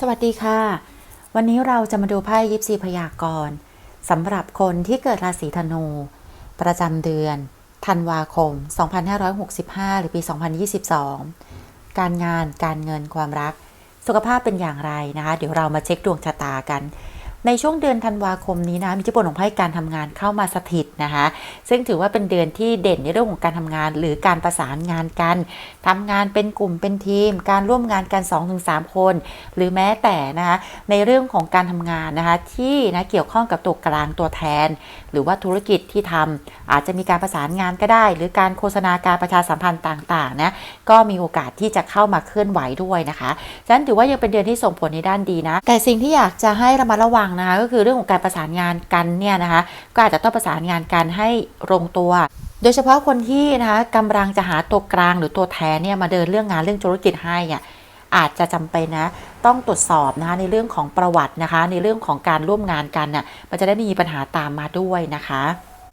สวัสดีค่ะ วันนี้เราจะมาดูไพ่ยิปซีพยากรณ์สำหรับคนที่เกิดราศีธนู ประจำเดือน ธันวาคม 2565 หรือปี 2022 การงานการเงินความรัก สุขภาพเป็นอย่างไรนะคะ เดี๋ยวเรามาเช็คดวงชะตากัน ในช่วงเดือนธันวาคมนี้นะมีอิทธิพลของไพ่การทำงานเข้ามาสถิตนะคะ ซึ่งถือว่าเป็นเดือนที่เด่นในเรื่องของการทำงาน หรือการประสานงานกันทำงานเป็นกลุ่มเป็นทีม การร่วมงานกัน 2-3 คน หรือแม้แต่นะคะในเรื่องของการทำงานนะคะที่นะเกี่ยวข้องกับตัวกลางตัวแทน หรือว่าธุรกิจที่ทำอาจจะมีการประสานงานก็ได้ หรือการโฆษณาการประชาสัมพันธ์ต่างๆนะก็มีโอกาสที่จะเข้ามาเคลื่อนไหวด้วยนะคะฉะนั้นถือว่ายังเป็นเดือนที่ส่งผลในด้านดีนะแต่สิ่งที่อยากจะให้ระมัดระวังนะคะก็คือเรื่องของการประสานงานกันเนี่ยนะคะก็อาจจะต้องประสานงานกันให้ลงตัว โดยเฉพาะคนที่นะคะกำลังจะหาตัวกลางหรือตัวแทนเนี่ยมาเดินเรื่องงานเรื่องธุรกิจให้อะอาจจะจำเป็นนะต้องตรวจสอบนะคะในเรื่องของประวัตินะคะ ในเรื่องของการร่วมงานกันน่ะมันจะได้ไม่มีปัญหาตามมาด้วยนะคะ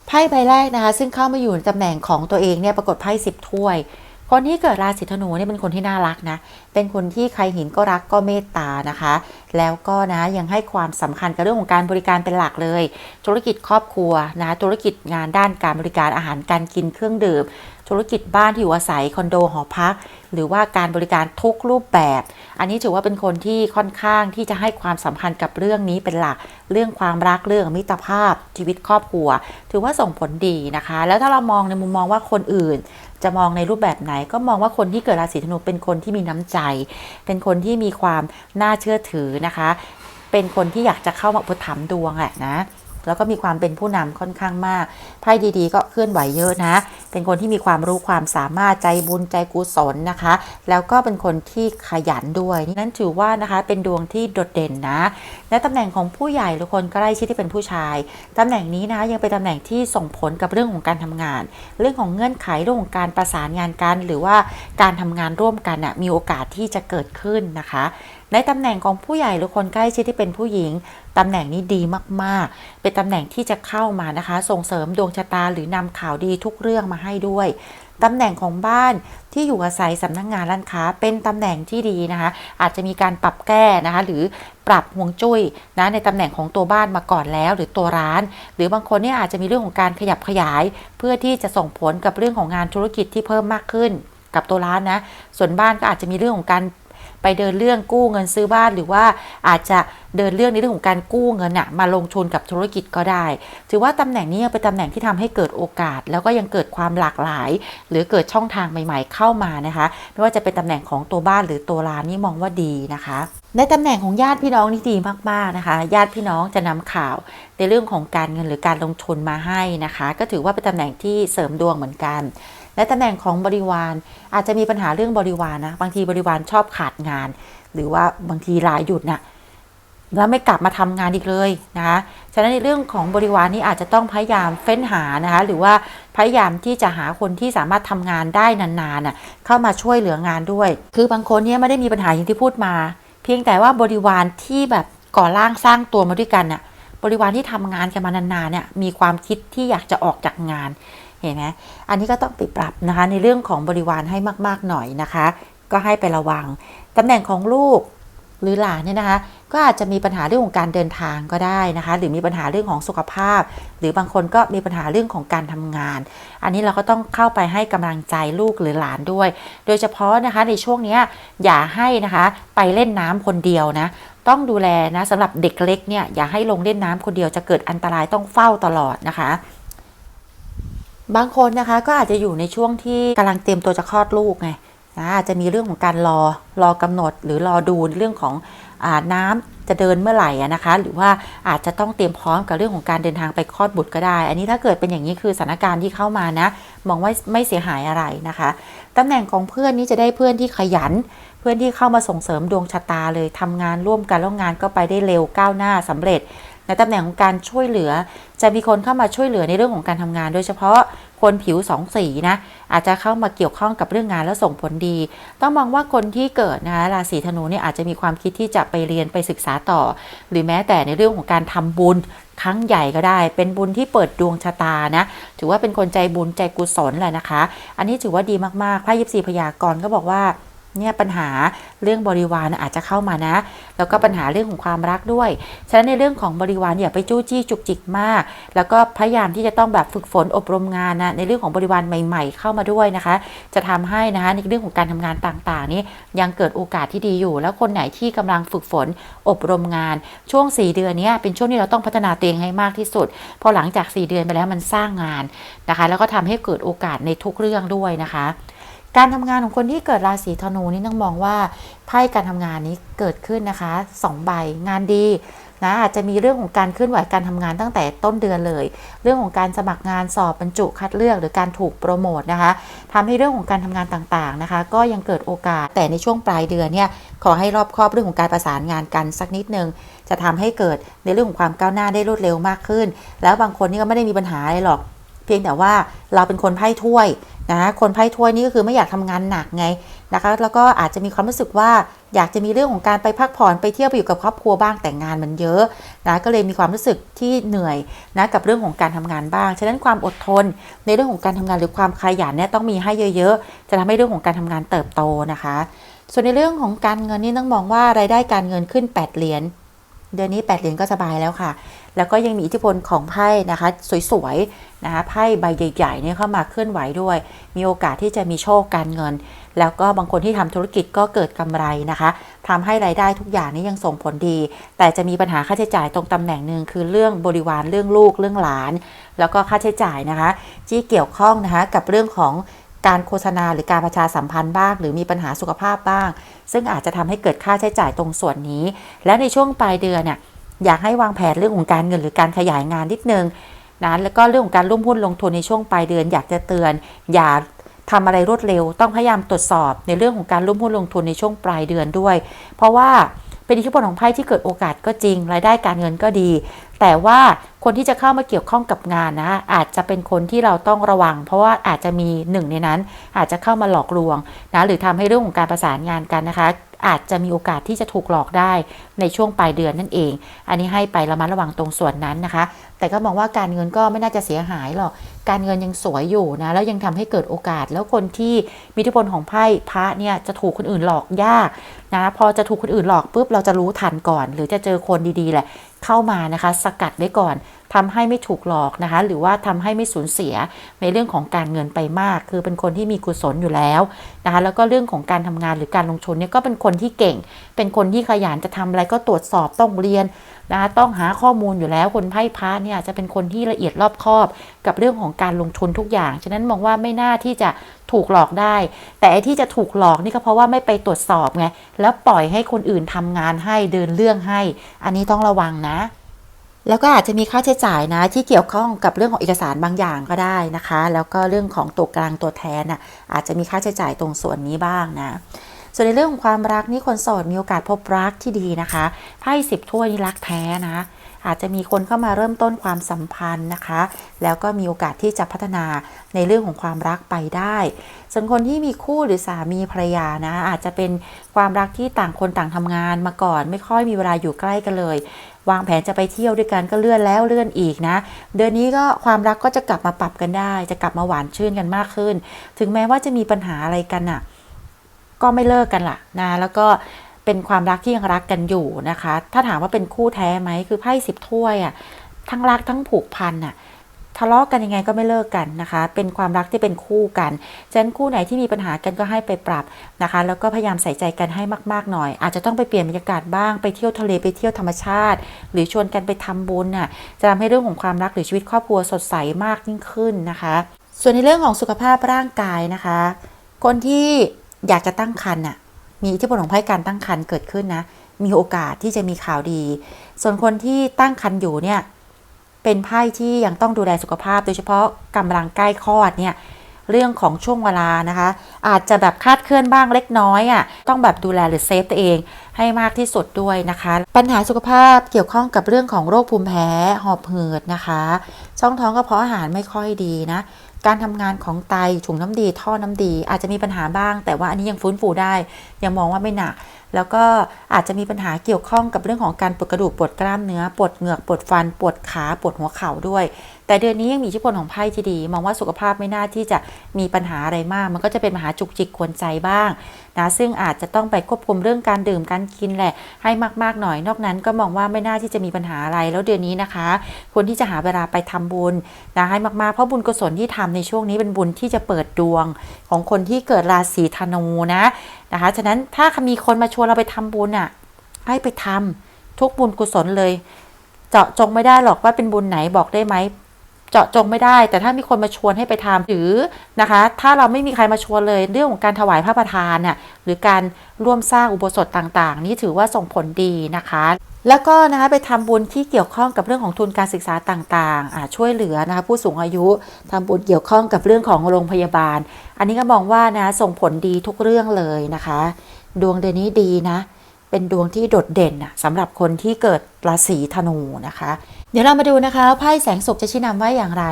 ไพ่ใบแรกนะคะ ซึ่งเข้ามาอยู่ในตำแหน่งของตัวเองเนี่ยปรากฏไพ่สิบถ้วย คนที่เกิดราศีธนูเนี่ยเป็นคนที่น่ารักนะ เป็นคนที่ใครเห็นก็รักก็เมตตานะคะ แล้วก็นะยังให้ความสำคัญกับเรื่องของการบริการเป็นหลักเลย ธุรกิจครอบครัวนะ ธุรกิจงานด้านการบริการอาหารการกินเครื่องดื่ม ธุรกิจบ้านที่อยู่อาศัยคอนโดหอพัก หรือว่าการบริการทุกรูปแบบ อันนี้ถือว่าเป็นคนที่ค่อนข้างที่จะให้ความสำคัญกับเรื่องนี้เป็นหลัก เรื่องความรักเรื่องมิตรภาพ ชีวิตครอบครัว ถือว่าส่งผลดีนะคะ แล้วถ้าเรามองในมุมมองว่าคนอื่นจะมองในรูปแบบไหนก็มองว่าคนที่เกิดราศีธนูเป็นคนที่มีน้ำใจ เป็นคนที่มีความน่าเชื่อถือนะคะ เป็นคนที่อยากจะเข้ามาอุปถัมภ์ดวงแหละนะ แล้วก็มีความเป็นผู้นำค่อนข้างมาก ไพ่ดีๆ ก็เคลื่อนไหวเยอะนะ เป็นคนที่มีความรู้ความสามารถใจบุญใจกุศลนะคะ แล้วก็เป็นคนที่ขยันด้วย นั่นถือว่านะคะเป็นดวงที่โดดเด่นนะ และตำแหน่งของผู้ใหญ่หรือคนใกล้ชิดที่เป็นผู้ชายตำแหน่งนี้นะยังเป็นตำแหน่งที่ส่งผลกับเรื่องของการทำงาน เรื่องของเงื่อนไขเรื่องของการประสานงานกัน หรือว่าการทำงานร่วมกันนะมีโอกาสที่จะเกิดขึ้นนะคะ ในตำแหน่งของผู้ใหญ่หรือคนใกล้ชิดที่เป็นผู้หญิง ตำแหน่งนี้ดีมากๆ เป็นตำแหน่งที่จะเข้ามานะคะ ส่งเสริมดวงชะตาหรือนำข่าวดีทุกเรื่องมาให้ด้วยตำแหน่งของบ้านที่อยู่อาศัยสำนักงงานร้านค้า เป็นตำแหน่งที่ดีนะคะ อาจจะมีการปรับแก้นะคะ หรือปรับห่วงจุ้ยนะในตำแหน่งของตัวบ้านมาก่อนแล้ว หรือตัวร้าน หรือบางคนเนี่ยอาจจะมีเรื่องของการขยับขยาย เพื่อที่จะส่งผลกับเรื่องของงานธุรกิจที่เพิ่มมากขึ้น กับตัวร้านนะส่วนบ้านก็อาจจะมีเรื่องของการ ไปเดินเรื่องกู้เงินซื้อบ้านหรือว่าอาจจะเดินเรื่องในเรื่องของการกู้เงินน่ะมาลงทุนกับธุรกิจก็ได้ ถือว่าตำแหน่งนี้ยังเป็นตำแหน่งที่ทำให้เกิดโอกาส แล้วก็ยังเกิดความหลากหลาย หรือเกิดช่องทางใหม่ ๆ เข้ามานะคะ ไม่ว่าจะเป็นตำแหน่งของตัวบ้านหรือตัวร้านนี่มองว่าดีนะคะ ในตำแหน่งของญาติพี่น้องนี่ดีมากๆนะคะ ญาติพี่น้องจะนำข่าวในเรื่องของการเงินหรือการลงทุนมาให้นะคะ ก็ถือว่าเป็นตำแหน่งที่เสริมดวงเหมือนกัน และตำแหน่งของบริวาร อาจจะมีปัญหาเรื่องบริวารนะบางทีบริวารชอบขาดงาน หรือว่าบางทีลาหยุดน่ะแล้วไม่กลับมาทำงานอีกเลยนะคะฉะนั้นในเรื่องของบริวารนี้อาจจะต้องพยายามเฟ้นหานะคะหรือว่าพยายามที่จะหาคนที่สามารถทำงานได้นานๆน่ะเข้ามาช่วยเหลืองานด้วย คือบางคนเนี่ยไม่ได้มีปัญหาอย่างที่พูดมา เพียงแต่ว่าบริวารที่แบบก่อร่างสร้างตัวมาด้วยกันน่ะบริวารที่ทำงานกันมานานๆเนี่ยมีความคิดที่อยากจะออกจากงาน เห็นไหมอันนี้ก็ต้องไปปรับนะคะในเรื่องของบริวารให้มากๆหน่อยนะคะ ก็ให้ไประวังตำแหน่งของลูกหรือหลานเนี่ยนะคะ ก็อาจจะมีปัญหาเรื่องของการเดินทางก็ได้นะคะ หรือมีปัญหาเรื่องของสุขภาพ หรือบางคนก็มีปัญหาเรื่องของการทำงาน อันนี้เราก็ต้องเข้าไปให้กำลังใจลูกหรือหลานด้วย โดยเฉพาะนะคะในช่วงนี้อย่าให้นะคะไปเล่นน้ำคนเดียวนะต้องดูแลนะสำหรับเด็กเล็กเนี่ยอย่าให้ลงเล่นน้ำคนเดียวจะเกิดอันตรายต้องเฝ้าตลอดนะคะ บางคนนะคะก็อาจจะอยู่ในช่วงที่กำลังเตรียมตัวจะคลอดลูกไงนะอาจจะมีเรื่องของการรอรอกำหนด หรือรอดูเรื่องของอน้ำจะเดินเมื่อไหร่นะคะ หรือว่าอาจจะต้องเตรียมพร้อมกับเรื่องของการเดินทางไปคลอดบุตรก็ได้ อันนี้ถ้าเกิดเป็นอย่างนี้คือสถานการณ์ที่เข้ามานะ มองว่าไม่เสียหายอะไรนะคะตำแหน่งของเพื่อนนี้จะได้เพื่อนที่ขยัน เพื่อนที่เข้ามาส่งเสริมดวงชะตาเลยทำงานร่วมกันแล้วงานก็ไปได้เร็วก้าวหน้าสำเร็จ ในตำแหน่งของการช่วยเหลือ จะมีคนเข้ามาช่วยเหลือในเรื่องของการทำงาน โดยเฉพาะคนผิวสองสีนะอาจจะเข้ามาเกี่ยวข้องกับเรื่องงานแล้วส่งผลดี ต้องมองว่าคนที่เกิดนะคะราศีธนูเนี่ยอาจจะมีความคิดที่จะไปเรียนไปศึกษาต่อ หรือแม้แต่ในเรื่องของการทำบุญครั้งใหญ่ก็ได้ เป็นบุญที่เปิดดวงชะตานะ ถือว่าเป็นคนใจบุญใจกุศลแหละนะคะ อันนี้ถือว่าดีมากๆไพ่ยิปซีพยากรณ์ก็บอกว่า เนี่ยปัญหาเรื่องบริวารอาจจะเข้ามานะ แล้วก็ปัญหาเรื่องของความรักด้วย ฉะนั้นในเรื่องของบริวารอย่าไปจู้จี้จุกจิกมาก แล้วก็พยายามที่จะต้องแบบฝึกฝนอบรมงานนะในเรื่องของบริวารใหม่ ๆ เข้ามาด้วยนะคะ จะทำให้นะคะในเรื่องของการทำงานต่างๆ นี้ยังเกิดโอกาสที่ดีอยู่ แล้วคนไหนที่กำลังฝึกฝนอบรมงานช่วง 4 เดือนนี้เป็นช่วงที่เราต้องพัฒนาตัวเองให้มากที่สุด พอหลังจาก 4 เดือนไปแล้วมันสร้างงานนะคะ แล้วก็ทำให้เกิดโอกาสในทุกเรื่องด้วยนะคะ การทำงานของคนที่เกิดราศีธนูนี่ต้องมองว่าไพ่การทำงานนี้เกิดขึ้นนะคะสองใบงานดีนะอาจจะมีเรื่องของการเคลื่อนไหวการทำงานตั้งแต่ต้นเดือนเลย เรื่องของการสมัครงานสอบบรรจุคัดเลือก หรือการถูกโปรโมทนะคะทำให้เรื่องของการทำงานต่างๆนะคะ ก็ยังเกิดโอกาสแต่ในช่วงปลายเดือนเนี่ยขอให้รอบครอบเรื่องของการประสานงานกันสักนิดนึงจะทำให้เกิดในเรื่องของความก้าวหน้าได้รวดเร็วมากขึ้น แล้วบางคนนี่ก็ไม่ได้มีปัญหาอะไรหรอก พียงแต่ว่าเราเป็นคนไพ่ถ้วยนะคนไพ่ถ้วยนี่ก็คือไม่อยากทำงานหนักไงนะคะแล้วก็อาจจะมีความรู้สึกว่าอยากจะมีเรื่องของการไปพักผ่อนไปเที่ยวไปอยู่กับครอบครัวบ้างแต่งงานมันเยอะนะก็เลยมีความรู้สึกที่เหนื่อยนะกับเรื่องของการทำงานบ้าง ฉะนั้นความอดทนในเรื่องของการทำงานหรือความขยันเนี่ยต้องมีให้เยอะ ๆ จะทำให้เรื่องของการทำงานเติบโตนะคะ ส่วนในเรื่องของการเงินนี่ต้องมองว่ารายได้การเงินขึ้น 8 เหรียญ เดือนนี้ 8 เหรียญก็สบายแล้วค่ะ แล้วก็ยังมีอิทธิพลของไพ่นะคะ สวยๆนะคะไพ่ใบใหญ่ๆเนี่ยเข้ามาเคลื่อนไหวด้วย มีโอกาสที่จะมีโชคการเงิน แล้วก็บางคนที่ทำธุรกิจก็เกิดกำไรนะคะทำให้รายได้ทุกอย่างนี้ยังส่งผลดี แต่จะมีปัญหาค่าใช้จ่ายตรงตำแหน่งหนึ่งคือเรื่องบริวารเรื่องลูกเรื่องหลาน แล้วก็ค่าใช้จ่ายนะคะที่เกี่ยวข้องนะคะกับเรื่องของ การโฆษณาหรือการประชาสัมพันธ์บ้าง หรือมีปัญหาสุขภาพบ้าง ซึ่งอาจจะทำให้เกิดค่าใช้จ่ายตรงส่วนนี้ และในช่วงปลายเดือนเนี่ยอยากให้วางแผนเรื่องของการเงินหรือการขยายงานนิดนึงนะแล้วก็เรื่องของการร่วมหุ้นลงทุนในช่วงปลายเดือน อยากจะเตือน อย่าทำอะไรรวดเร็ว ต้องพยายามตรวจสอบในเรื่องของการร่วมหุ้นลงทุนในช่วงปลายเดือนด้วย เพราะว่า เป็นอิทธิพลของไพ่ที่เกิดโอกาสก็จริง รายได้การเงินก็ดี แต่ว่าคนที่จะเข้ามาเกี่ยวข้องกับงานนะอาจจะเป็นคนที่เราต้องระวัง เพราะว่าอาจจะมีหนึ่งในนั้น อาจจะเข้ามาหลอกลวงนะหรือทำให้เรื่องของการประสานงานกันนะคะ อาจจะมีโอกาสที่จะถูกหลอกได้ในช่วงปลายเดือนนั่นเอง อันนี้ให้ไประมัดระวังตรงส่วนนั้นนะคะ แต่ก็มองว่าการเงินก็ไม่น่าจะเสียหายหรอก การเงินยังสวยอยู่นะ แล้วยังทำให้เกิดโอกาส แล้วคนที่มีอิทธิพลของไพ่พระเนี่ยจะถูกคนอื่นหลอกยากนะ พอจะถูกคนอื่นหลอกปุ๊บเราจะรู้ทันก่อน หรือจะเจอคนดีๆแหละเข้ามานะคะ สกัดไว้ก่อน ทำให้ไม่ถูกหลอกนะคะ หรือว่าทำให้ไม่สูญเสียในเรื่องของการเงินไปมาก คือเป็นคนที่มีกุศลอยู่แล้วนะคะแล้วก็เรื่องของการทำงานหรือการลงทุนเนี่ยก็เป็นคนที่เก่ง เป็นคนที่ขยันจะทำอะไรก็ตรวจสอบต้องเรียนนะคะต้องหาข้อมูลอยู่แล้วคนไพ่พระเนี่ยจะเป็นคนที่ละเอียดรอบคอบ กับเรื่องของการลงทุนทุกอย่าง ฉะนั้นมองว่าไม่น่าที่จะถูกหลอกได้ แต่ไอ้ที่จะถูกหลอกนี่ก็เพราะว่าไม่ไปตรวจสอบไงแล้วปล่อยให้คนอื่นทำงานให้เดินเรื่องให้ อันนี้ต้องระวังนะ แล้วก็อาจจะมีค่าใช้จ่ายนะที่เกี่ยวข้องกับเรื่องของเอกสารบางอย่างก็ได้นะคะ แล้วก็เรื่องของตัวกลางตัวแทนน่ะอาจจะมีค่าใช้จ่ายตรงส่วนนี้บ้างนะส่วนในเรื่องของความรักนี่คนโสดมีโอกาสพบรักที่ดีนะคะไพ่สิบถ้วยนี่รักแท้นะ อาจจะมีคนเข้ามาเริ่มต้นความสัมพันธ์นะคะ แล้วก็มีโอกาสที่จะพัฒนาในเรื่องของความรักไปได้ ส่วนคนที่มีคู่หรือสามีภรรยานะ อาจจะเป็นความรักที่ต่างคนต่างทำงานมาก่อน ไม่ค่อยมีเวลาอยู่ใกล้กันเลย วางแผนจะไปเที่ยวด้วยกันก็เลื่อนแล้วเลื่อนอีกนะ เดือนนี้ก็ความรักก็จะกลับมาปรับกันได้ จะกลับมาหวานชื่นกันมากขึ้น ถึงแม้ว่าจะมีปัญหาอะไรกันอะก็ไม่เลิกกันละนะแล้วก็เป็นความรักที่ยังรักกันอยู่นะคะ ถ้าถามว่าเป็นคู่แท้ไหมคือไพ่สิบถ้วยอะทั้งรักทั้งผูกพันอะ ทะเลาะกันยังไงก็ไม่เลิกกันนะคะ เป็นความรักที่เป็นคู่กันฉะนั้นคู่ไหนที่มีปัญหากันก็ให้ไปปรับนะคะ แล้วก็พยายามใส่ใจกันให้มาก ๆ หน่อย อาจจะต้องไปเปลี่ยนบรรยากาศบ้างไปเที่ยวทะเลไปเที่ยวธรรมชาติ หรือชวนกันไปทำบุญน่ะจะทำให้เรื่องของความรักหรือชีวิตครอบครัวสดใสมากยิ่งขึ้นนะคะ ส่วนในเรื่องของสุขภาพร่างกายนะคะ คนที่อยากจะตั้งครรภ์น่ะมีอิทธิพลของไพ่การตั้งครรภ์เกิดขึ้นนะมีโอกาสที่จะมีข่าวดี ส่วนคนที่ตั้งครรภ์อยู่เนี่ย เป็นไพ่ที่ยังต้องดูแลสุขภาพ โดยเฉพาะกำลังใกล้คลอดเนี่ยเรื่องของช่วงเวลานะคะ อาจจะแบบคาดเคลื่อนบ้างเล็กน้อยอะ่ะต้องแบบดูแลหรือเซฟตัวเองให้มากที่สุดด้วยนะคะ ปัญหาสุขภาพเกี่ยวข้องกับเรื่องของโรคภูมิแพ้หอบหืดนะคะ ช่องท้องกระเพาะอาหารไม่ค่อยดีนะ การทำงานของไตถุงน้ำดี ท่อน้ำดี อาจจะมีปัญหาบ้าง แต่ว่าอันนี้ยังฟื้นฟูได้ ยังมองว่าไม่หนัก แล้วก็อาจจะมีปัญหาเกี่ยวข้องกับเรื่องของการปวดกระดูกปวดกล้ามเนื้อปวดเหงือกปวดฟัน ปวดขาปวดหัวเข่าด้วย แต่เดือนนี้ยังมีอิทธิพลของไพ่ที่ดี มองว่าสุขภาพไม่น่าที่จะมีปัญหาอะไรมาก มันก็จะเป็นมหาจุกจิกกวนใจบ้างนะซึ่งอาจจะต้องไปควบคุมเรื่องการดื่มการกินแหละให้มากๆหน่อย นอกนั้นก็มองว่าไม่น่าที่จะมีปัญหาอะไร แล้วเดือนนี้นะคะควรที่จะหาเวลาไปทำบุญนะให้มากๆเพราะบุญกุศลที่ทำในช่วงนี้เป็นบุญที่จะเปิดดวงของคนที่เกิดราศีธนูนะนะคะฉะนั้นถ้ามีคนมาชวนเราไปทำบุญอะให้ไปทำทุกบุญกุศลเลย เจาะจงไม่ได้หรอกว่าเป็นบุญไหนบอกได้ไหม เจาะจงไม่ได้ แต่ถ้ามีคนมาชวนให้ไปทำหรือนะคะ ถ้าเราไม่มีใครมาชวนเลยเรื่องของการถวายพระประทานน่ะหรือการร่วมสร้างอุโบสถต่างๆ นี่ถือว่าส่งผลดีนะคะแล้วก็นะคะไปทำบุญที่เกี่ยวข้องกับเรื่องของทุนการศึกษาต่างๆอ่าช่วยเหลือนะคะผู้สูงอายุทำบุญเกี่ยวข้องกับเรื่องของโรงพยาบาล อันนี้ก็มองว่านะส่งผลดีทุกเรื่องเลยนะคะ ดวงเดือนนี้ดีนะ เป็นดวงที่โดดเด่นนะสำหรับคนที่เกิดราศีธนูนะคะ เดี๋ยวเรามาดูนะคะไพ่แสงสุขจะชี้นำว่าอย่างไร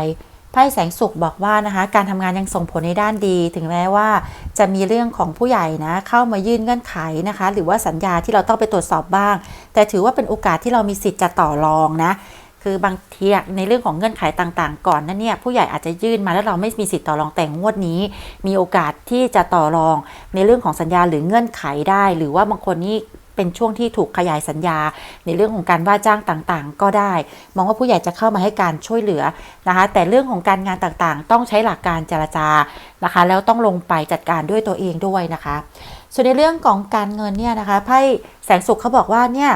ไพ่แสงสุขบอกว่านะคะ การทำงานยังส่งผลในด้านดี ถึงแม้ว่าจะมีเรื่องของผู้ใหญ่นะ เข้ามายื่นเงื่อนไขนะคะ หรือว่าสัญญาที่เราต้องไปตรวจสอบบ้าง แต่ถือว่าเป็นโอกาสที่เรามีสิทธิ์จะต่อรองนะ คือบางทีในเรื่องของเงื่อนไขต่างๆ ก่อนนั้นเนี่ยผู้ใหญ่อาจจะยื่นมาแล้วเราไม่มีสิทธิ์ต่อรองแต่งวดนี้ มีโอกาสที่จะต่อรองในเรื่องของสัญญาหรือเงื่อนไขได้ หรือว่าบางคนนี่ เป็นช่วงที่ถูกขยายสัญญา ในเรื่องของการว่าจ้างต่างๆ ก็ได้ มองว่าผู้ใหญ่จะเข้ามาให้การช่วยเหลือนะคะ แต่เรื่องของการงานต่างๆ ต้องใช้หลักการเจรจานะคะ แล้วต้องลงไปจัดการด้วยตัวเองด้วยนะคะ ส่วนในเรื่องของการเงินเนี่ยนะคะไพ่แสงสุขเขาบอกว่าเนี่ย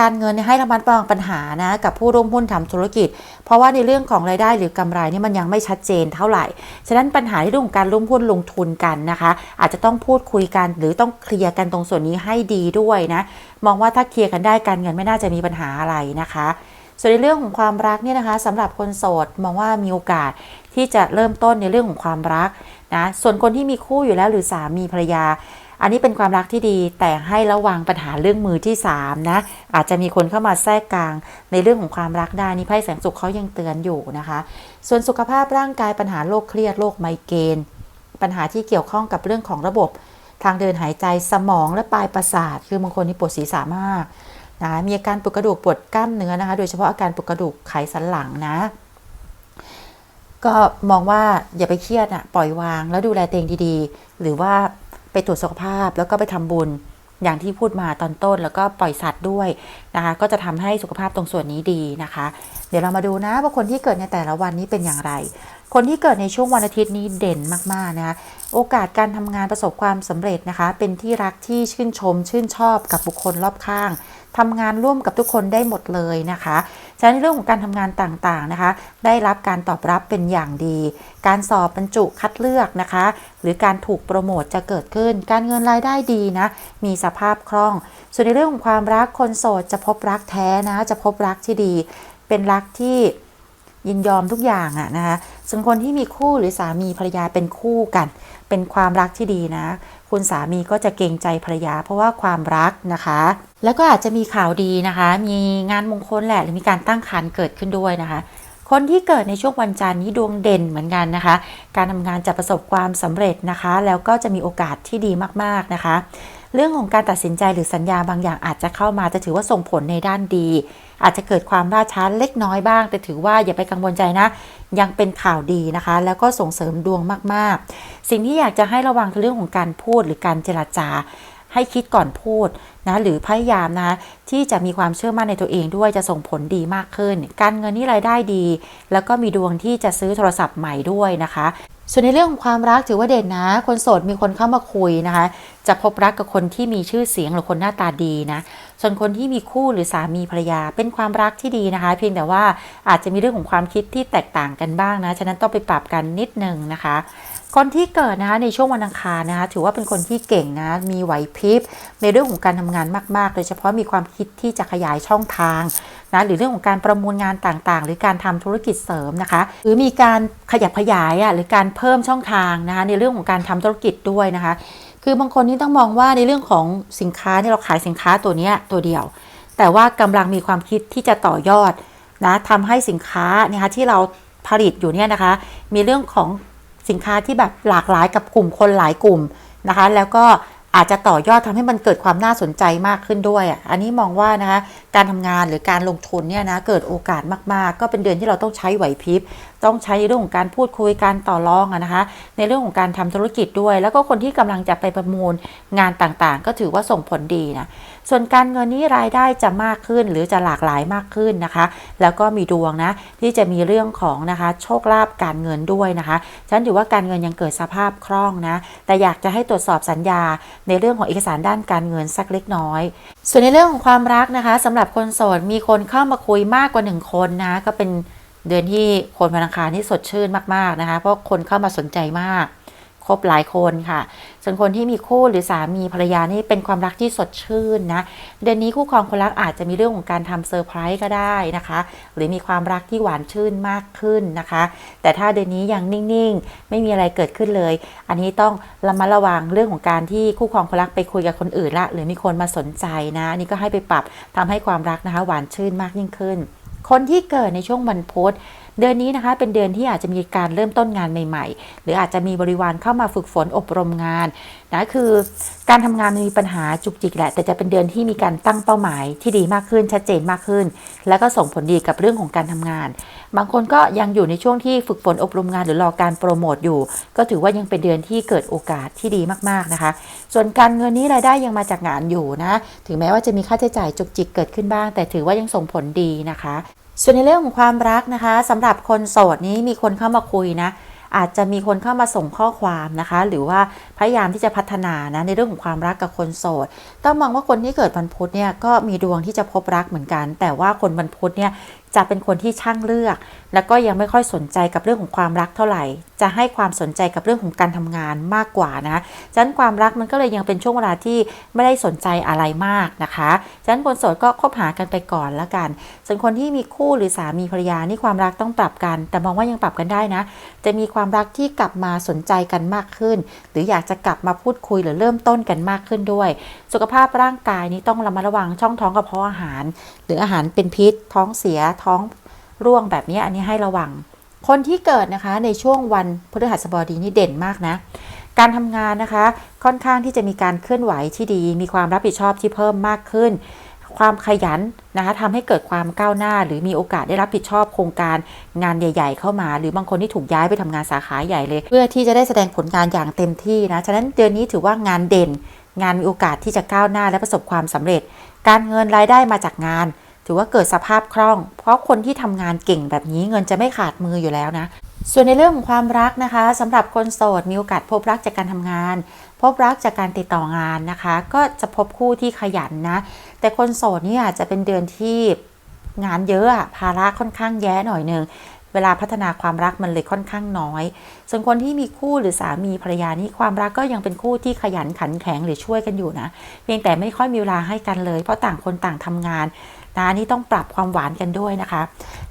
การเงินให้ระมัดระวังปัญหานะกับผู้ร่วมหุ้นทำธุรกิจ เพราะว่าในเรื่องของรายได้หรือกำไรนี่มันยังไม่ชัดเจนเท่าไหร่ ฉะนั้นปัญหาในเรื่องของการร่วมหุ้นลงทุนกันนะคะ อาจจะต้องพูดคุยกันหรือต้องเคลียร์กันตรงส่วนนี้ให้ดีด้วยนะ มองว่าถ้าเคลียร์กันได้การเงินไม่น่าจะมีปัญหาอะไรนะคะ ส่วนในเรื่องของความรักเนี่ยนะคะสำหรับคนโสดมองว่ามีโอกาสที่จะเริ่มต้นในเรื่องของความรักนะส่วนคนที่มีคู่อยู่แล้วหรือสามีภรรยา อันนี้เป็นความรักที่ดีแต่ให้ระวังปัญหาเรื่องมือที่3นะอาจจะมีคนเข้ามาแทรกกลาง ในเรื่องของความรักได้นี่ไพ่แสงสุขเขายังเตือนอยู่นะคะ ส่วนสุขภาพร่างกายปัญหาโรคเครียดโรคไมเกรนปัญหาที่เกี่ยวข้องกับเรื่องของระบบทางเดินหายใจสมองและปลายประสาท คือบางคนนี่ปวดศีรษะมากนะมีอาการปวดกระดูกปวดกล้ามเนื้อนะคะ โดยเฉพาะอาการปวดกระดูกไขสันหลังนะ ก็มองว่าอย่าไปเครียดอะปล่อยวางแล้วดูแลตัวเองดีๆ หรือว่า ไปตรวจสุขภาพแล้วก็ไปทำบุญอย่างที่พูดมาตอนต้นแล้วก็ปล่อยสัตว์ด้วยนะคะ ก็จะทำให้สุขภาพตรงส่วนนี้ดีนะคะ เดี๋ยวเรามาดูนะว่าคนที่เกิดในแต่ละวันนี้เป็นอย่างไร คนที่เกิดในช่วงวันอาทิตย์นี้เด่นมากๆนะคะโอกาสการทำงานประสบความสำเร็จนะคะ เป็นที่รักที่ชื่นชม ชื่นชอบกับบุคคลรอบข้างทำงานร่วมกับทุกคนได้หมดเลยนะคะฉะนั้นเรื่องของการทำงานต่างๆนะคะ ได้รับการตอบรับเป็นอย่างดี การสอบบรรจุคัดเลือกนะคะ หรือการถูกโปรโมทจะเกิดขึ้น การเงินรายได้ดีนะ มีสภาพคล่อง ส่วนในเรื่องของความรักคนโสดจะพบรักแท้นะ จะพบรักที่ดี เป็นรักที่ ยินยอมทุกอย่างอะนะคะส่วนคนที่มีคู่หรือสามีภรรยาเป็นคู่กัน เป็นความรักที่ดีนะ คุณสามีก็จะเกรงใจภรรยา เพราะว่าความรักนะคะ แล้วก็อาจจะมีข่าวดีนะคะ มีงานมงคลแหละหรือมีการตั้งครรภ์เกิดขึ้นด้วยนะคะคนที่เกิดในช่วงวันจันทร์นี้ดวงเด่นเหมือนกันนะคะ การทำงานจะประสบความสำเร็จนะคะ แล้วก็จะมีโอกาสที่ดีมากๆนะคะ เรื่องของการตัดสินใจหรือสัญญาบางอย่างอาจจะเข้ามาจะถือว่าส่งผลในด้านดี อาจจะเกิดความล่าช้าเล็กน้อยบ้าง แต่ถือว่าอย่าไปกังวลใจนะ ยังเป็นข่าวดีนะคะ แล้วก็ส่งเสริมดวงมากๆ สิ่งที่อยากจะให้ระวังคือเรื่องของการพูดหรือการเจรจาให้คิดก่อนพูดนะหรือพยายามนะที่จะมีความเชื่อมั่นในตัวเองด้วยจะส่งผลดีมากขึ้น การเงินนี่รายได้ดี แล้วก็มีดวงที่จะซื้อโทรศัพท์ใหม่ด้วยนะคะ ส่วนในเรื่องของความรักถือว่าเด่นนะ คนโสดมีคนเข้ามาคุยนะคะ จะพบรักกับคนที่มีชื่อเสียงหรือคนหน้าตาดีนะ ส่วนคนที่มีคู่หรือสามีภรรยาเป็นความรักที่ดีนะคะ เพียงแต่ว่าอาจจะมีเรื่องของความคิดที่แตกต่างกันบ้างนะ ฉะนั้นต้องไปปรับกันนิดนึงนะคะ คนที่เกิดนะคะในช่วงวันอังคารนะคะ ถือว่าเป็นคนที่เก่งนะ มีไหวพริบในเรื่องของการทำงานมาก ๆ โดยเฉพาะมีความคิดที่จะขยายช่องทาง นะหรือเรื่องของการประมูลงานต่างๆ หรือการทำธุรกิจเสริมนะคะ หรือมีการขยับขยายอะหรือการเพิ่มช่องทางนะคะในเรื่องของการทำธุรกิจด้วยนะคะ คือบางคนนี่ต้องมองว่าในเรื่องของสินค้าเนี่ยเราขายสินค้าตัวนี้ตัวเดียว แต่ว่ากำลังมีความคิดที่จะต่อยอดนะทำให้สินค้านะคะที่เราผลิตอยู่เนี่ยนะคะ มีเรื่องของสินค้าที่แบบหลากหลายกับกลุ่มคนหลายกลุ่มนะคะ แล้วก็ อาจจะต่อยอดทำให้มันเกิดความน่าสนใจมากขึ้นด้วยอะอันนี้มองว่านะคะการทำงานหรือการลงทุนเนี่ยนะเกิดโอกาสมากๆ ก็เป็นเดือนที่เราต้องใช้ไหวพริบ ต้องใช้เรื่องของการพูดคุยการต่อรองนะคะ ในเรื่องของการทำธุรกิจด้วย แล้วก็คนที่กำลังจะไปประมูลงานต่างๆ ก็ถือว่าส่งผลดีนะส่วนการเงินนี้รายได้จะมากขึ้นหรือจะหลากหลายมากขึ้นนะคะ แล้วก็มีดวงนะที่จะมีเรื่องของนะคะโชคลาภการเงินด้วยนะคะฉันถือว่าการเงินยังเกิดสภาพคล่องนะแต่อยากจะให้ตรวจสอบสัญญาในเรื่องของเอกสารด้านการเงินสักเล็กน้อย ส่วนในเรื่องของความรักนะคะสำหรับคนโสดมีคนเข้ามาคุยมากกว่าหนึ่งคนนะก็เป็น เดือนที่คนวันอังคารที่สดชื่นมากๆนะคะ เพราะคนเข้ามาสนใจมาก ครบหลายคนค่ะ ส่วนคนที่มีคู่หรือสามีภรรยานี่เป็นความรักที่สดชื่นนะ เดือนนี้คู่ครองคนรักอาจจะมีเรื่องของการทำเซอร์ไพรส์ก็ได้นะคะ หรือมีความรักที่หวานชื่นมากขึ้นนะคะ แต่ถ้าเดือนนี้ยังนิ่งๆ ไม่มีอะไรเกิดขึ้นเลย อันนี้ต้องระมัดระวังเรื่องของการที่คู่ครองคนรักไปคุยกับคนอื่นละ หรือมีคนมาสนใจนะนนี้ก็ให้ไปปรับทำให้ความรักนะคะ หวานชื่นมากยิ่งขึ้น คนที่เกิดในช่วงวันพุธเดือนนี้นะคะเป็นเดือนที่อาจจะมีการเริ่มต้นงานใหม่ ๆ หรืออาจจะมีบริวารเข้ามาฝึกฝนอบรมงานนะคือการทำงานมีปัญหาจุกจิกแหละ แต่จะเป็นเดือนที่มีการตั้งเป้าหมายที่ดีมากขึ้นชัดเจนมากขึ้น แล้วก็ส่งผลดีกับเรื่องของการทำงาน บางคนก็ยังอยู่ในช่วงที่ฝึกฝนอบรมงานหรือรอการโปรโมทอยู่ ก็ถือว่ายังเป็นเดือนที่เกิดโอกาสที่ดีมากๆนะคะ ส่วนการเงินนี้รายได้ยังมาจากงานอยู่นะ ถึงแม้ว่าจะมีค่าใช้จ่ายจุกจิกเกิดขึ้นบ้าง แต่ถือว่ายังส่งผลดีนะคะ ส่วนในเรื่องของความรักนะคะสำหรับคนโสดนี้มีคนเข้ามาคุยนะ อาจจะมีคนเข้ามาส่งข้อความนะคะ หรือว่าพยายามที่จะพัฒนานะในเรื่องของความรักกับคนโสดต้องมองว่าคนที่เกิดวันพุธเนี่ยก็มีดวงที่จะพบรักเหมือนกัน แต่ว่าคนวันพุธเนี่ย จะเป็นคนที่ช่างเลือก แล้วก็ยังไม่ค่อยสนใจกับเรื่องของความรักเท่าไหร่ จะให้ความสนใจกับเรื่องของการทำงานมากกว่านะฉะนั้นความรักมันก็เลยยังเป็นช่วงเวลาที่ไม่ได้สนใจอะไรมากนะคะฉะนั้นคนโสดก็คบหากันไปก่อนแล้วกัน ส่วนคนที่มีคู่หรือสามีภรรยานี่ความรักต้องปรับกัน แต่มองว่ายังปรับกันได้นะ จะมีความรักที่กลับมาสนใจกันมากขึ้น หรืออยากจะกลับมาพูดคุยหรือเริ่มต้นกันมากขึ้นด้วย สุขภาพร่างกายนี้ต้องระมัดระวังช่องท้องกระเพาะอาหาร หรืออาหารเป็นพิษท้องเสียท้องร่วงแบบนี้อันนี้ให้ระวัง คนที่เกิดนะคะในช่วงวันพฤหัสบดีนี่เด่นมากนะ การทำงานนะคะค่อนข้างที่จะมีการเคลื่อนไหวที่ดี มีความรับผิดชอบที่เพิ่มมากขึ้น ความขยันนะคะทำให้เกิดความก้าวหน้า หรือมีโอกาสได้รับผิดชอบโครงการงานใหญ่ ๆ เข้ามา หรือบางคนที่ถูกย้ายไปทำงานสาขาใหญ่เลย เพื่อที่จะได้แสดงผลงานอย่างเต็มที่นะฉะนั้นเดือนนี้ถือว่างานเด่น งานมีโอกาสที่จะก้าวหน้าและประสบความสำเร็จ การเงินรายได้มาจากงาน ถือว่าเกิดสภาพคล่อง เพราะคนที่ทำงานเก่งแบบนี้เงินจะไม่ขาดมืออยู่แล้วนะ ส่วนในเรื่องของความรักนะคะสำหรับคนโสดมีโอกาสพบรักจากการทำงาน พบรักจากการติดต่องานนะคะ ก็จะพบคู่ที่ขยันนะ แต่คนโสดนี่อาจจะเป็นเดือนที่งานเยอะภาระค่อนข้างแย่หน่อยหนึ่งเวลาพัฒนาความรักมันเลยค่อนข้างน้อย ส่วนคนที่มีคู่หรือสามีภรรยานี่ความรักก็ยังเป็นคู่ที่ขยันขันแข็งหรือช่วยกันอยู่นะ เพียงแต่ไม่ค่อยมีเวลาให้กันเลย เพราะต่างคนต่างทำงานนะนี่ต้องปรับความหวานกันด้วยนะคะ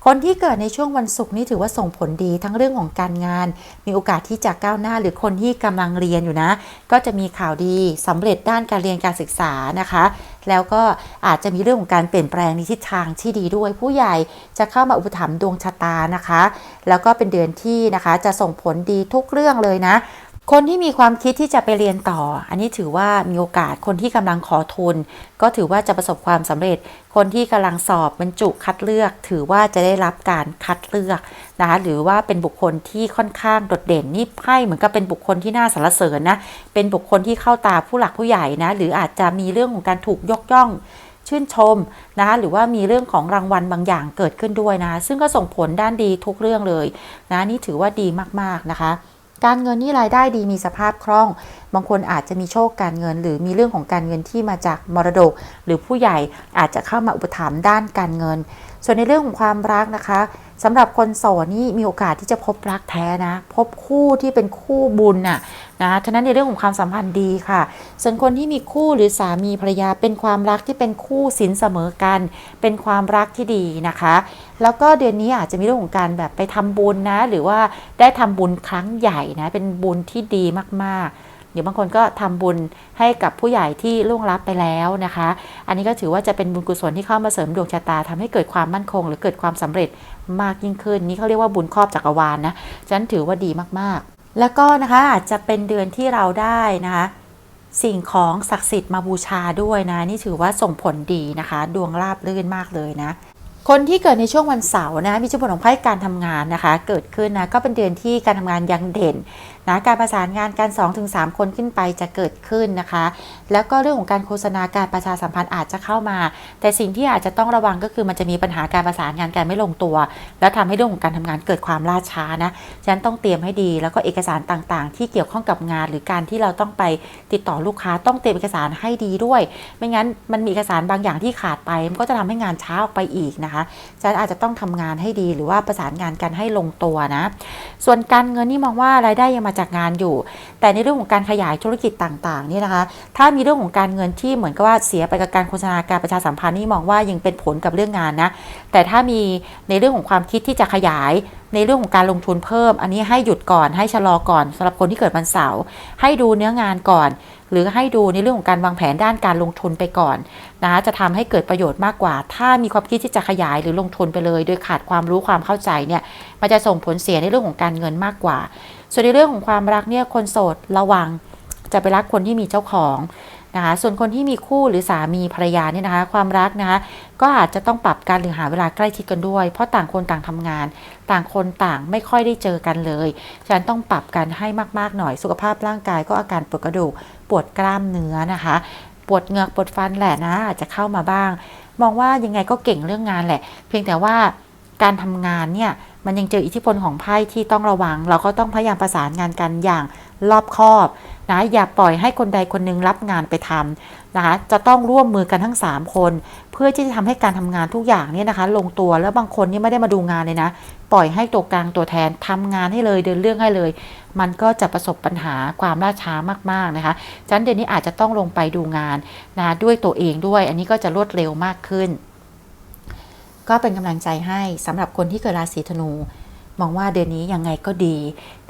คนที่เกิดในช่วงวันศุกร์นี่ถือว่าส่งผลดีทั้งเรื่องของการงาน มีโอกาสที่จะก้าวหน้าหรือคนที่กำลังเรียนอยู่นะ ก็จะมีข่าวดีสำเร็จด้านการเรียนการศึกษานะคะ แล้วก็อาจจะมีเรื่องของการเปลี่ยนแปลงในทิศทางที่ดีด้วย ผู้ใหญ่จะเข้ามาอุปถัมภ์ดวงชะตานะคะ แล้วก็เป็นเดือนที่นะคะจะส่งผลดีทุกเรื่องเลยนะ คนที่มีความคิดที่จะไปเรียนต่อ อันนี้ถือว่ามีโอกาสคนที่กำลังขอทุน ก็ถือว่าจะประสบความสำเร็จ คนที่กำลังสอบบรรจุคัดเลือก ถือว่าจะได้รับการคัดเลือกนะคะหรือว่าเป็นบุคคลที่ค่อนข้างโดดเด่นนี่ไพ่เหมือนกับเป็นบุคคลที่น่าสรรเสริญนะเป็นบุคคลที่เข้าตาผู้หลักผู้ใหญ่นะหรืออาจจะมีเรื่องของการถูกยกย่อง ชื่นชมนะคะหรือว่ามีเรื่องของรางวัลบางอย่างเกิดขึ้นด้วยนะซึ่งก็ส่งผลด้านดีทุกเรื่องเลยนะนี่ถือว่าดีมากๆนะคะการเงินนี่รายได้ดีมีสภาพคล่อง บางคนอาจจะมีโชคการเงิน หรือมีเรื่องของการเงินที่มาจากมรดก หรือผู้ใหญ่อาจจะเข้ามาอุปถัมภ์ด้านการเงิน ส่วนในเรื่องของความรักนะคะสำหรับคนโสดนี่มีโอกาสที่จะพบรักแท้นะ พบคู่ที่เป็นคู่บุญน่ะ นะฉะนั้นในเรื่องของความสัมพันธ์ดีค่ะ ส่วนคนที่มีคู่หรือสามีภรรยาเป็นความรักที่เป็นคู่สินเสมอกัน เป็นความรักที่ดีนะคะ แล้วก็เดือนนี้อาจจะมีเรื่องของการแบบไปทำบุญนะ หรือว่าได้ทำบุญครั้งใหญ่นะ เป็นบุญที่ดีมากๆเดี๋ยวบางคนก็ทำบุญให้กับผู้ใหญ่ที่ล่วงลับไปแล้วนะคะ อันนี้ก็ถือว่าจะเป็นบุญกุศลที่เข้ามาเสริมดวงชะตาทำให้เกิดความมั่นคง หรือเกิดความสำเร็จมากยิ่งขึ้น นี่เขาเรียกว่าบุญครอบจักรวาลนะฉะนันถือว่าดีมากๆ แล้วก็นะคะอาจจะเป็นเดือนที่เราได้นะคะสิ่งของศักดิ์สิทธิ์มาบูชาด้วยนะ นี่ถือว่าส่งผลดีนะคะ ดวงราบรื่นมากเลยนะ คนที่เกิดในช่วงวันเสาร์นะมีจุดผลของไพ่การทำงานนะคะ เกิดขึ้นนะก็เป็นเดือนที่การทำงานยังเด่น นะการประสานงานการ2-3 คนขึ้นไปจะเกิดขึ้นนะคะ แล้วก็เรื่องของการโฆษณาการประชาสัมพันธ์อาจจะเข้ามา แต่สิ่งที่อาจจะต้องระวังก็คือมันจะมีปัญหาการประสานงานกันไม่ลงตัว แล้วทำให้เรื่องของการทำงานเกิดความล่าช้านะฉะนั้นต้องเตรียมให้ดี แล้วก็เอกสารต่างๆ ที่เกี่ยวข้องกับงาน หรือการที่เราต้องไปติดต่อลูกค้าต้องเตรียมเอกสารให้ดีด้วย ไม่งั้นมันมีเอกสารบางอย่างที่ขาดไป มันก็จะทำให้งานช้าออกไปอีกนะคะฉะนั้นอาจจะต้องทำงานให้ดีหรือว่าประสานงานกันให้ลงตัวนะ ส่วนการเงินนี่มองว่ารายได้ยังมาจากงานอยู่ แต่ในเรื่องของการขยายธุรกิจต่างๆนี่นะคะ ถ้ามีเรื่องของการเงินที่เหมือนกับว่าเสียไปกับการโฆษณาการประชาสัมพันธ์นี่มองว่ายังเป็นผลกับเรื่องงานนะ แต่ถ้ามีในเรื่องของความคิดที่จะขยายในเรื่องของการลงทุนเพิ่ม อันนี้ให้หยุดก่อนให้ชะลอก่อนสำหรับคนที่เกิดวันเสาร์ให้ดูเนื้องานก่อน หรือให้ดูในเรื่องของการวางแผนด้านการลงทุนไปก่อนนะจะทำให้เกิดประโยชน์มากกว่า ถ้ามีความคิดที่จะขยายหรือลงทุนไปเลย โดยขาดความรู้ความเข้าใจเนี่ยมันจะส่งผลเสียในเรื่องของการเงินมากกว่า ส่วนในเรื่องของความรักเนี่ยคนโสดระวังจะไปรักคนที่มีเจ้าของนะคะส่วนคนที่มีคู่หรือสามีภรรยาเนี่ยนะคะ ความรักนะคะก็อาจจะต้องปรับการหรือหาเวลาใกล้ชิดกันด้วย เพราะต่างคนต่างทำงาน ต่างคนต่างไม่ค่อยได้เจอกันเลยฉะนั้นต้องปรับกันให้มากๆหน่อยสุขภาพร่างกายก็อาการปวดกระดูกปวดกล้ามเนื้อนะคะ ปวดเหงือกปวดฟันแหละนะอาจจะเข้ามาบ้าง มองว่ายังไงก็เก่งเรื่องงานแหละ เพียงแต่ว่า การทำงานเนี่ยมันยังเจออิทธิพลของไพ่ที่ต้องระวัง เราก็ต้องพยายามประสานงานกันอย่างรอบคอบนะอย่าปล่อยให้คนใดคนหนึงรับงานไปทำนะคะจะต้องร่วมมือกันทั้ง 3 คน เพื่อที่จะทำให้การทำงานทุกอย่างเนี่ยนะคะ ลงตัวแล้วบางคนนี่ไม่ได้มาดูงานเลยนะ ปล่อยให้ตัวกลางตัวแทนทำงานให้เลยเดินเรื่องให้เลย มันก็จะประสบปัญหาความล่าช้ามากๆนะคะฉะนั้นเดือนนี้อาจจะต้องลงไปดูงานนะด้วยตัวเองด้วย อันนี้ก็จะรวดเร็วมากขึ้น ก็เป็นกำลังใจให้สำหรับคนที่เกิดราศีธนู มองว่าเดือนนี้ยังไงก็ดี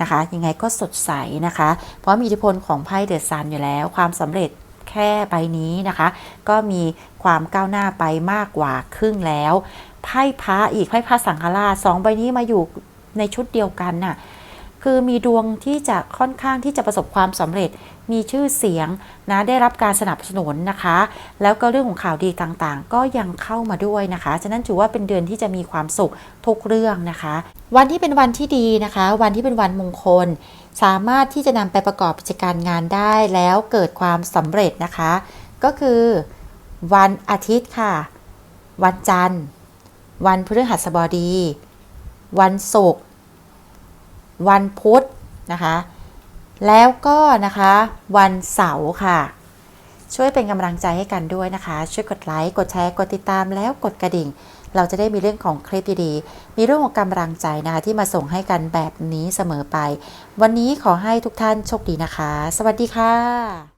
นะคะ ยังไงก็สดใสนะคะ เพราะมีอิทธิพลของไพ่เดอะซันอยู่แล้ว ความสำเร็จแค่ใบนี้นะคะ ก็มีความก้าวหน้าไปมากกว่าครึ่งแล้วไพ่พระอีกไพ่พระสังฆราชสองใบนี้มาอยู่ในชุดเดียวกันน่ะคือมีดวงที่จะค่อนข้างที่จะประสบความสำเร็จ มีชื่อเสียงนะได้รับการสนับสนุนนะคะ แล้วก็เรื่องของข่าวดีต่างๆ ก็ยังเข้ามาด้วยนะคะ ฉะนั้นถือว่าเป็นเดือนที่จะมีความสุขทุกเรื่องนะคะ วันที่เป็นวันที่ดีนะคะ วันที่เป็นวันมงคล สามารถที่จะนำไปประกอบกิจการงานได้แล้วเกิดความสำเร็จนะคะ ก็คือวันอาทิตย์ค่ะ วันจันทร์ วันพฤหัสบดี วันศุกร์ วันพุธนะคะ แล้วก็นะคะวันเสาร์ค่ะ ช่วยเป็นกำลังใจให้กันด้วยนะคะ ช่วยกดไลค์กดแชร์กดติดตามแล้วกดกระดิ่ง เราจะได้มีเรื่องของคลิปดีๆ มีเรื่องของกำลังใจนะคะที่มาส่งให้กันแบบนี้เสมอไป วันนี้ขอให้ทุกท่านโชคดีนะคะ สวัสดีค่ะ